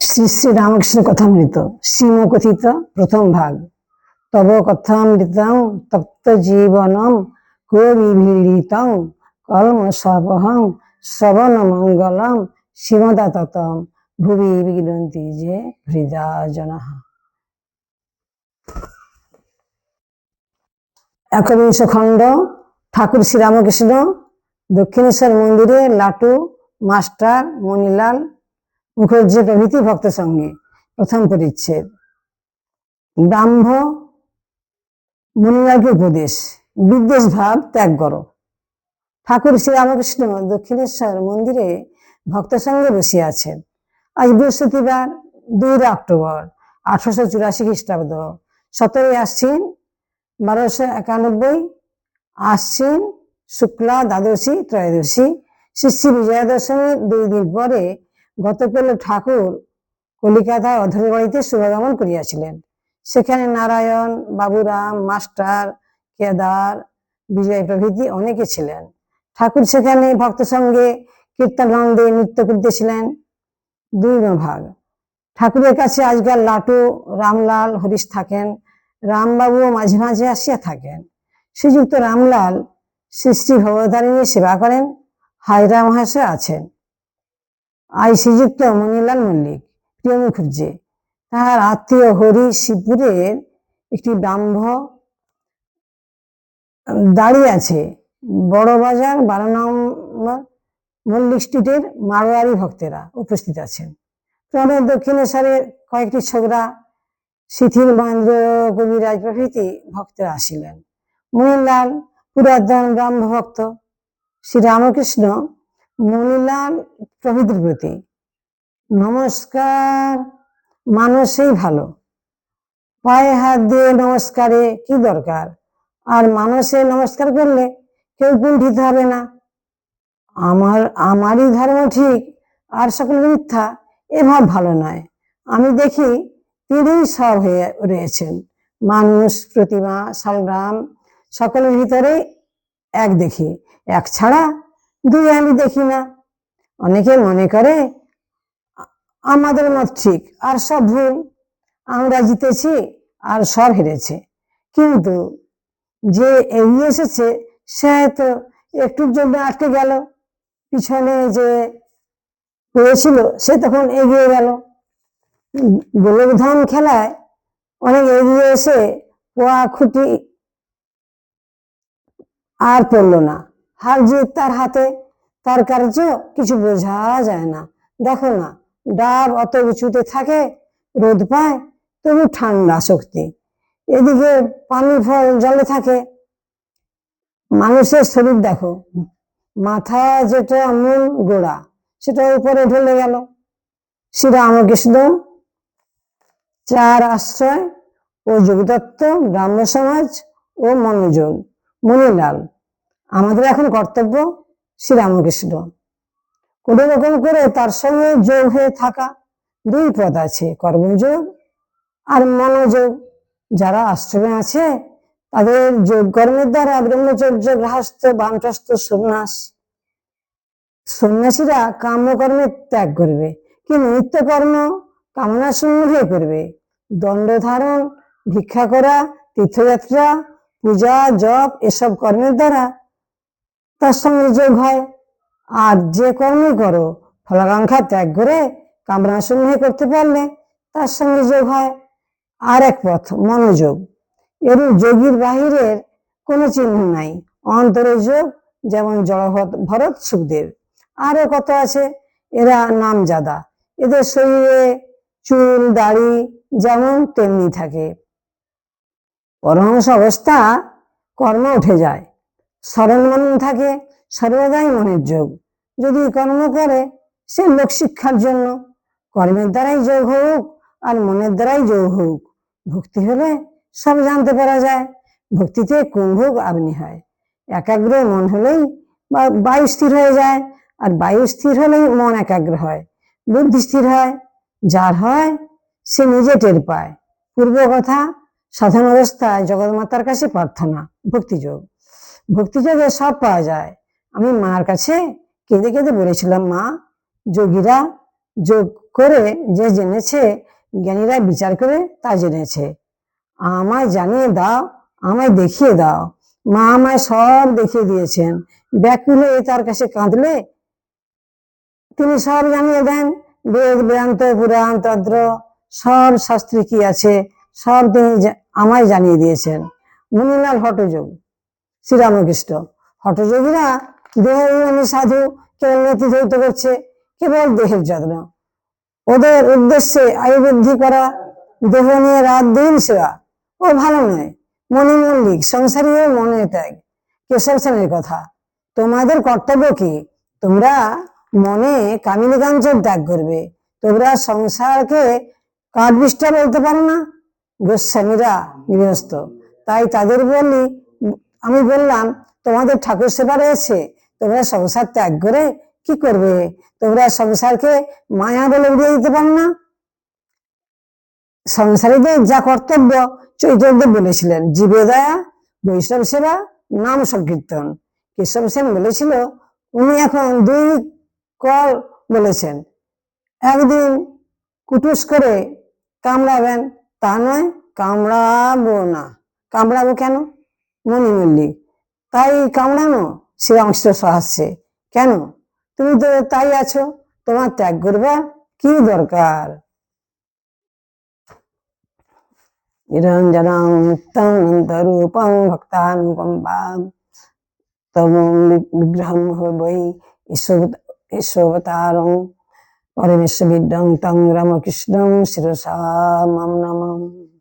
শ্রী শ্রী রামকৃষ্ণ কথামৃত, শ্রীমকথিত প্রথম ভাগ। তব কথামৃতং তপ্ত জীবনম কো বিভীড়িতং কর্ম সবহং শ্রবণ মঙ্গলম শ্রীমদাততম ভুবি বিগড়ন্তি যে হৃদা জনঃ একবিংশ খণ্ড, ঠাকুর শ্রীরামকৃষ্ণ, দক্ষিণেশ্বর মন্দিরে লাটু, মাস্টার, মণিলাল মুখর্জি প্রভৃতি ভক্ত সঙ্গে প্রথম পরিচ্ছেদ। ব্রাহ্ম মুনিলালকে উপদেশ, বিদ্বেষ ভাব ত্যাগ করো। ঠাকুর শ্রীরামকৃষ্ণ দক্ষিণেশ্বর মন্দিরে ভক্ত সঙ্গে বসে আছেন। আজ বৃহস্পতিবার, দুই অক্টোবর, আঠারোশো চুরাশি খ্রিস্টাব্দ। সতেরোই আশ্বিন, বারোশো একানব্বই। আশ্বিন, শুক্লা দ্বাদশী, ত্রয়োদশী, শ্রী শ্রী বিজয়া দশমীর দুই দিন পরে গতকাল ঠাকুর কলিকাতায় অধরের বাড়িতে শুভাগমন করিয়াছিলেন। সেখানে নারায়ণ, বাবুরাম, মাস্টার, কেদার, বিজয় প্রভৃতি অনেকে ছিলেন। ঠাকুর সেখানে ভক্ত সঙ্গে কীর্তন কীর্তনানন্দে নৃত্য করতেছিলেন। দুই ভাগ। ঠাকুরের কাছে আজকাল লাটু, রামলাল, হরিশ থাকেন। রামবাবুও মাঝে মাঝে আসিয়া থাকেন। শ্রীযুক্ত রামলাল শ্রী শ্রী ভবতারিণীর সেবা করেন। হায়রা মহাশয় আছেন। আই শ্রীযুক্ত মণিলাল মল্লিক, প্রিয় মুখুজ্জি। তাহার আত্মীয় হরি শিবপুরের একটি ব্রাহ্ম দাঁড়িয়ে আছে। বড় বাজার বারো নম্বর মল্লিক স্ট্রিটের মারোয়ারি ভক্তেরা উপস্থিত আছেন। ক্রমে দক্ষিণেশ্বরের কয়েকটি ছোকরা, শিথিল মহেন্দ্র কবিরাজ প্রভৃতি ভক্তরা আসিলেন। মণিলাল পুরাতন ব্রাহ্ম ভক্ত শ্রী রামকৃষ্ণ মণিলাল প্রভৃতির প্রতি। নমস্কার। মানুষই ভালো। পায়ে হাত দিয়ে নমস্কারে কি দরকার? আর মানুষে নমস্কার করলে কেউ কুণ্ঠিত হবে না। আমার, আমারই ধর্ম ঠিক, আর সকল মিথ্যা এ ভাব ভালো নয়। আমি দেখি তিনিই সব হয়ে রয়েছেন। মানুষ, প্রতিমা, সংগ্রাম, সকলের ভিতরে এক দেখি। এক ছাড়া দুই আমি দেখি না। অনেকে মনে করে, আমাদের মত ঠিক, আর সব ভুল, আমরা জিতেছি, আর সব হেরেছে। কিন্তু যে এগিয়ে এসেছে, সে তো একটুর জন্য আটকে গেল। পিছনে যে পড়েছিল সে তখন এগিয়ে গেল। গোলকধাম খেলায় অনেক এগিয়ে এসে পোয়া খুঁটি আর পড়ল না। হার জিত তার হাতে, তার কার্য কিছু বোঝা যায় না। দেখো না, ডাব অত উঁচুতে থাকে, রোদ পায়, তবু ঠান্ডা শক্তি। এদিকে পানি ফল জলে থাকে। মানুষের শরীর দেখো, মাথা যেটা মূল গোড়া, সেটা উপরে ঢলে গেল। শ্রী রামকৃষ্ণ চার আশ্রয় ও যোগদত্ত ব্রাহ্ম সমাজ ও মনোযোগ, মণিলাল। আমাদের এখন কর্তব্য শ্রীরামকৃষ্ণ। কোনো রকম করে তার সঙ্গে যোগ হয়ে থাকা দুই পথ আছে, কর্মযোগ আর মনোযোগ। যারা আশ্রমে আছে, তাদের যোগ কর্মের দ্বারা ব্রহ্মচর্য, গৃহস্থ, বানপ্রস্থ, সন্ন্যাস, সন্ন্যাসীরা কাম্যকর্মে ত্যাগ করবে কিন্তু নিত্যকর্ম কামনা শূন্য হয়ে করবে দণ্ড ধারণ, ভিক্ষা করা, তীর্থযাত্রা, পূজা, জপ, এসব কর্মের দ্বারা তার সঙ্গে যোগ হয়। আর যে কর্মই করো, ফলাকাঙ্ক্ষা ত্যাগ করে কামনা শূন্য করতে পারলে তার সঙ্গে যোগ হয়। আর এক পথ, মনোযোগ। এর যোগীর বাহিরের কোনো চিহ্ন নাই। অন্তরে যোগ, যেমন জড় ভরত, সুখদেব। আরও কত আছে? এরা নামজাদা। এদের শরীরে চুল, দাড়ি যেমন তেমনি থাকে। পরমহংস অবস্থা কর্ম উঠে যায়। স্মরণ মনন থাকে, সর্বদাই মনের যোগ। যদি কর্ম করে, সে লোক শিক্ষার জন্য। কর্মের দ্বারাই যোগ হোক আর মনের দ্বারাই যোগ হোক। ভক্তি হলে সব জানতে পারা যায়। ভক্তিতে কুম্ভোগ আপনি হয়? একাগ্র মন হলেই বায়ু স্থির হয়ে যায় আর বায়ু স্থির হলেই মন একাগ্র হয়। বুদ্ধি স্থির হয়, যার হয় সে নিজে টের পায়। পূর্ব কথা সাধন অবস্থায় জগৎমাতার কাছে প্রার্থনা, ভক্তিযোগ। ভক্তিযোগে সব পাওয়া যায়। আমি মার কাছে কেঁদে কেঁদে বলেছিলাম, মা, যোগীরা যোগ করে যে জেনেছে, জ্ঞানীরা বিচার করে তা জেনেছে। আমায় জানিয়ে দাও, আমায় দেখিয়ে দাও। মা আমায় সব দেখিয়ে দিয়েছেন। ব্যাকুল হয়ে তার কাছে কাঁদলে, তিনি সব জানিয়ে দেন। বেদ, বেদান্ত, পুরাণ, তন্ত্র, সব শাস্ত্রে কি আছে, সব তিনি আমায় জানিয়ে দিয়েছেন। মুনিলাল হটযোগ শ্রীরামকৃষ্ণ। হটযোগীরা দেহ অভিমানী সাধু কেবল নীতি ধৌত করছে, কেবল দেহের যত্ন। ওদের উদ্দেশ্যে আয়ু বৃদ্ধি করা, দেহ নিয়ে রাত দিন সেবা। ও ভালো নয়, মনে মল্লিক সংসারী মনে ত্যাগ। কেশব সেনের কথা, তোমাদের কর্তব্য কি? তোমরা মনে কামিনী কাঞ্চন ত্যাগ করবে। তোমরা সংসারকে কাঠবিষ্ঠা বলতে পারো না? গোস্বামীরা গৃহস্থ, তাই তাদের বললি আমি বললাম, তোমাদের ঠাকুর সেবা রয়েছে, তোমরা সংসার ত্যাগ করে কি করবে? তোমরা সংসারকে মায়া বলে উড়িয়ে দিতে পারো না? সংসারীদের যা কর্তব্য চৈতন্যদেব বলেছিলেন জীবদয়া বৈষ্ণব সেবা, নাম সংকীর্তন। কেশব সেন বলেছিল, উনি এখন দুই কল বলেছেন, একদিন কুটুস করে কামড়াবেন, তা নয়, কামড়াবো না। কামড়াবো কেন? মণি মল্লিক তাই কামড়ানো শ্রীরামকৃষ্ণ সহাস্যে কেন? তুমি তো তাই আছো, তোমার ত্যাগ করবা কি দরকার? নিরঞ্জনং নিত্যং অনন্তরূপং ভক্তানুকম্পাম তম বিগ্রহম বৈ ঈশ্ববতারং পরমেশ্বর বিদ্যং তং রামকৃষ্ণং শিরসা মাম নমঃ